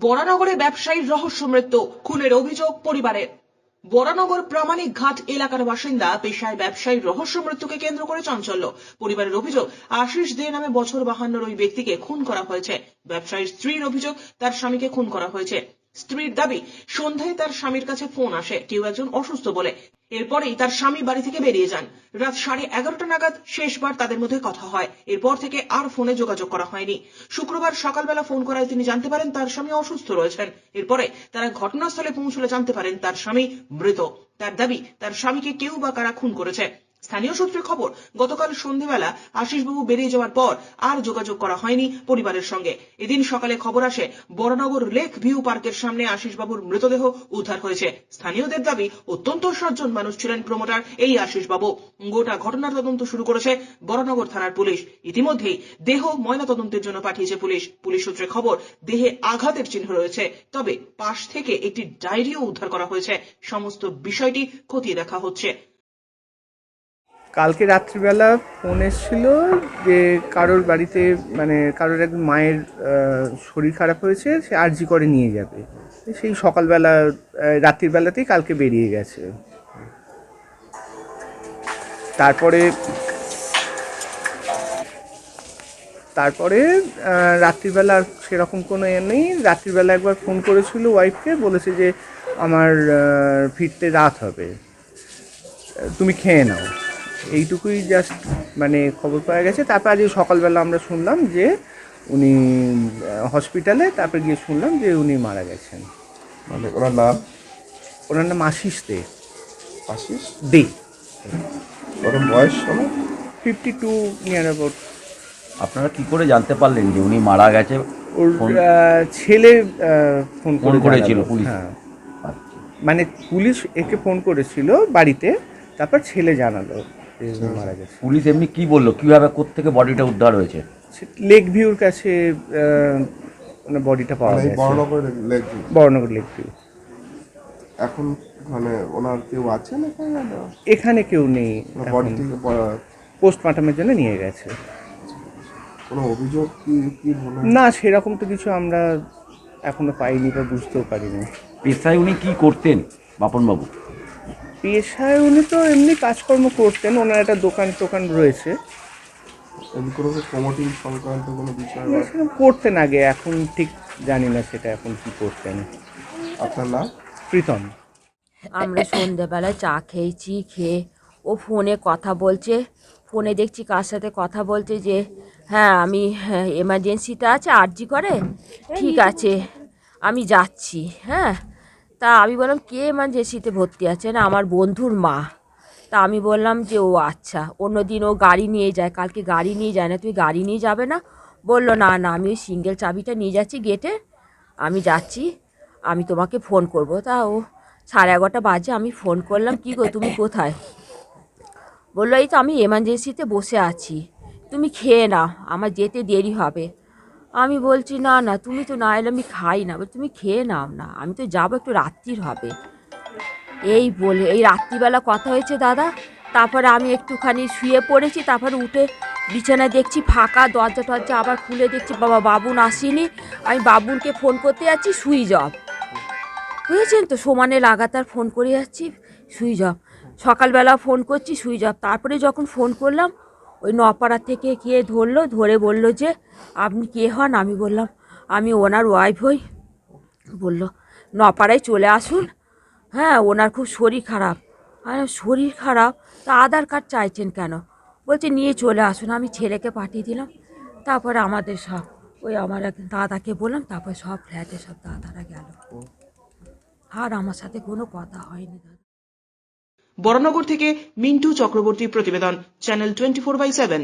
বরানগরে ব্যবসায়ীর রহস্য মৃত্যু, খুনের অভিযোগ পরিবারের। বরানগর প্রামাণিক ঘাট এলাকার বাসিন্দা পেশায় ব্যবসায়ীর রহস্য মৃত্যুকে কেন্দ্র করে চাঞ্চল্য। পরিবারের অভিযোগ, আশিস দে নামে বছর বাহান্নর ওই ব্যক্তিকে খুন করা হয়েছে। ব্যবসায়ীর স্ত্রীর অভিযোগ, তার স্বামীকে খুন করা হয়েছে। স্ত্রীর দাবি, সন্ধ্যায় তার স্বামীর কাছে ফোন আসে, কেউ একজন অসুস্থ বলে। এরপরেই তার স্বামী বাড়ি থেকে বেরিয়ে যান। রাত সাড়ে এগারোটা নাগাদ শেষবার তাদের মধ্যে কথা হয়। এরপর থেকে আর ফোনে যোগাযোগ করা হয়নি। শুক্রবার সকালবেলা ফোন করায় তিনি জানতে পারেন তার স্বামী অসুস্থ রয়েছেন। এরপরে তারা ঘটনাস্থলে পৌঁছলে জানতে পারেন তার স্বামী মৃত। তার দাবি, তার স্বামীকে কেউ বা কারা খুন করেছে। স্থানীয় সূত্রে খবর, গতকাল সন্ধেবেলা আশিসবাবু বেরিয়ে যাওয়ার পর আর যোগাযোগ করা হয়নি পরিবারের সঙ্গে। এদিন সকালে খবর আসে, বড়নগর লেক ভিউ পার্কের সামনে আশিসবাবুর মৃতদেহ উদ্ধার হয়েছে। স্থানীয়দের দাবি, অত্যন্ত সজ্জন মানুষ ছিলেন প্রমোটার এই আশিসবাবু। গোটা ঘটনার তদন্ত শুরু করেছে বড়নগর থানার পুলিশ। ইতিমধ্যেই দেহ ময়না তদন্তের জন্য পাঠিয়েছে পুলিশ। পুলিশ সূত্রে খবর, দেহে আঘাতের চিহ্ন রয়েছে। তবে পাশ থেকে একটি ডায়েরিও উদ্ধার করা হয়েছে। সমস্ত বিষয়টি খতিয়ে দেখা হচ্ছে। কালকে রাত্রিবেলা ফোন এসেছিল যে কারোর বাড়িতে মানে কারোর এক মায়ের শরীর খারাপ হয়েছে সে আরজি করে নিয়ে যাবে। সেই সকালবেলা আহ, রাত্রির বেলাতেই কালকে বেরিয়ে গেছে। তারপরে তারপরে রাত্রিবেলা আর সেরকম কোনো এ নেই। রাত্রিবেলা একবার ফোন করেছিল ওয়াইফকে বলেছে যে আমার ফিরতে রাত হবে। তুমি খেয়ে নাও। এইটুকুই জাস্ট মানে খবর পাওয়া গেছে। তারপর আজকে সকালবেলা আমরা শুনলাম যে উনি হসপিটালে তারপর গিয়ে শুনলাম যে উনি মারা গেছেন। মানে ওনার নাম? ওনার নাম আশিস দে। আশিস? দে। ওর বয়স হলো ফিফটি টু নিয়ার অ্যাবাউট আপনারা কি করে জানতে পারলেন যে উনি মারা গেছে? ওর ছেলে ফোন ফোন করেছিল পুলিশ। হ্যাঁ। আচ্ছা। মানে পুলিশ একে ফোন করেছিল বাড়িতে তারপর ছেলে জানালো। মারা গেছে। পুলিশ এমনি কি বলল? কীভাবে কোত্থেকে বডিটা উদ্ধার হয়েছে? লেক ভিউর কাছে মানে বডিটা পাওয়া মানে গেছে। বড়নগরের lake view. Baranagar lake view এখন মানে ওনার কেউ আছে না? এখানে কেউ নেই বডি থেকে পোস্টমর্টমের জন্য নিয়ে গেছে। কোনো অভিযোগ কি কি না সেরকম তো কিছু আমরা এখনও পাইনি বা বুঝতেও পারিনি। পেশায় উনি কি করতেন বাপনবাবু? পেশায় উনি তো এমনি কাজকর্ম করতেন ওনার একটা দোকান টোকান রয়েছে। কোনো প্রমোটিং সংক্রান্ত কোনো বিষয় বা সেরকম করতেন আগে এখন ঠিক জানি না সেটা এখন কি করতেন। আপনার নাম? প্রীতম। আমরা সন্ধ্যেবেলায় চা খেয়েছি খেয়ে ও ফোনে কথা বলছে ফোনে দেখছি কার সাথে কথা বলছে যে হ্যাঁ আমি এমার্জেন্সিতে আছে আর্জি করে? ঠিক আছে আমি যাচ্ছি হ্যাঁ। তা আমি বললাম, কে এমার্জেন্সিতে ভর্তি আছে না? আমার বন্ধুর মা। তা আমি বললাম যে, ও আচ্ছা অন্য দিন ও গাড়ি নিয়ে যায়, কালকে গাড়ি নিয়ে যায় না, তুই গাড়ি নিয়ে যাবে না? বলল, না না, আমি ওই সিঙ্গেল চাবিটা নিয়ে যাচ্ছি গেটে, আমি যাচ্ছি, আমি তোমাকে ফোন করব। তা ও সাড়ে এগারোটা বাজে, আমি ফোন করলাম, কী গো, তুমি কোথায়? বলল, এই তো আমি এমার্জেন্সিতে বসে আছি, তুমি খেয়ে নাও, আমার যেতে দেরি হবে। আমি বলছি না না তুমি তো না এলে আমি খাই না। বলে, তুমি খেয়ে নাও না আমি তো যাব একটু রাত্রির হবে। এই বলে এই রাত্রিবেলা কথা হয়েছে দাদা তারপরে আমি একটুখানি শুয়ে পড়েছি তারপরে উঠে বিছানায় দেখছি ফাঁকা দরজা টরজা আবার খুলে দেখছি বাবা বাবুন আসেনি আমি বাবুনকে ফোন করতে যাচ্ছি সুইচ অফ বুঝেছেন তো সমানে লাগাতার ফোন করে যাচ্ছি সুইচ অফ সকালবেলা ফোন করছি সুইচ অফ তারপরে যখন ফোন করলাম ওই নপাড়া থেকে কে ধরলো, ধরে বলল যে, আপনি কে হন? আমি বললাম, আমি ওনার ওয়াইফ হই। বলল, নপাড়ায় চলে আসুন। হ্যাঁ ওনার খুব শরীর খারাপ। আর, শরীর খারাপ? তা আধার কার্ড চাইছেন কেন? বলছে, নিয়ে চলে আসুন। আমি ছেলেকে পাঠিয়ে দিলাম, তারপরে আমাদের সব, ওই আমার এক দাদাকে বললাম, তারপর সব ফ্ল্যাটে সব দাদারা গেল। আর আমার সাথে কোনো কথা হয়নি দাদা। বরানগর থেকে মিন্টু চক্রবর্তী প্রতিবেদন channel twenty four by seven.